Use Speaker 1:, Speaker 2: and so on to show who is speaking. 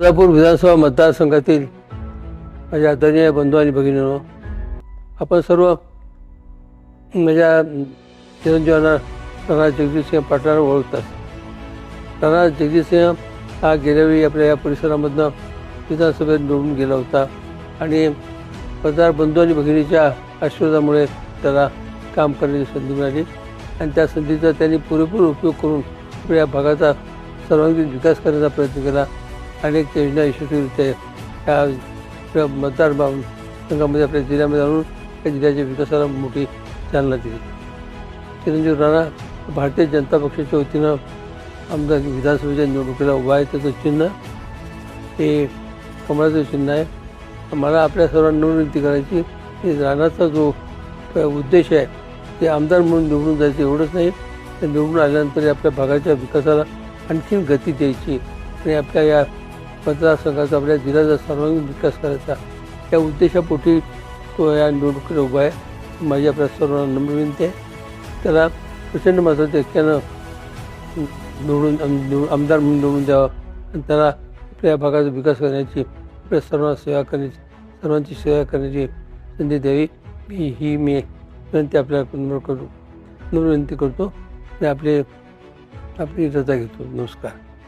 Speaker 1: सोलापूर विधानसभा मतदारसंघातील माझ्या आदरणीय बंधू आणि भगिनीनो आपण सर्व माझ्या चिरंजीवांना राणा जगजितसिंह पाटलांना ओळखतात. राणा जगजितसिंह हा गेल्यावेळी आपल्या या परिसरामधनं विधानसभेत निवडून गेला होता आणि मतदार बंधू आणि भगिनीच्या आशीर्वादामुळे त्याला काम करण्याची संधी मिळाली. आणि त्या संधीचा त्यांनी पुरेपूर उपयोग करून आपल्या या भागाचा सर्वांगीण विकास करण्याचा प्रयत्न केला. अनेक योजना यशस्वीरित्या या मतदार संघामध्ये आपल्या जिल्ह्यामध्ये आणून या जिल्ह्याच्या विकासाला मोठी चालना दिली. चिरंजीव राणा भारतीय जनता पक्षाच्या वतीनं आमदार विधानसभेच्या निवडणुकीला उभा आहे. त्याचं चिन्ह हे कमळाचं चिन्ह आहे. मला आपल्या सर्वांना विनंती करायची की राणाचा जो उद्देश आहे ते आमदार म्हणून निवडून जायचं एवढंच नाही. तर निवडून आल्यानंतर आपल्या भागाच्या विकासाला आणखीन गती द्यायची आणि आपल्या या मतदारसंघाचा आपल्या जिल्ह्याचा सर्वांगीण विकास करायचा. त्या उद्देशापोटी तो या निवडणुकीला उभा आहे. माझी आपल्या सर्वांना नम्र विनंती आहे. त्याला प्रचंड मताच्या ऐक्यानं निवडून निवडून आमदार म्हणून निवडून द्यावं आणि त्याला आपल्या भागाचा विकास करण्याची आपल्या सर्वांना सेवा करण्याची सर्वांची सेवा करण्याची संधी द्यावी. मी ही मी विनंती आपल्याला नम्र करू नम्र विनंती करतो आणि आपले आपली रजा घेतो. नमस्कार.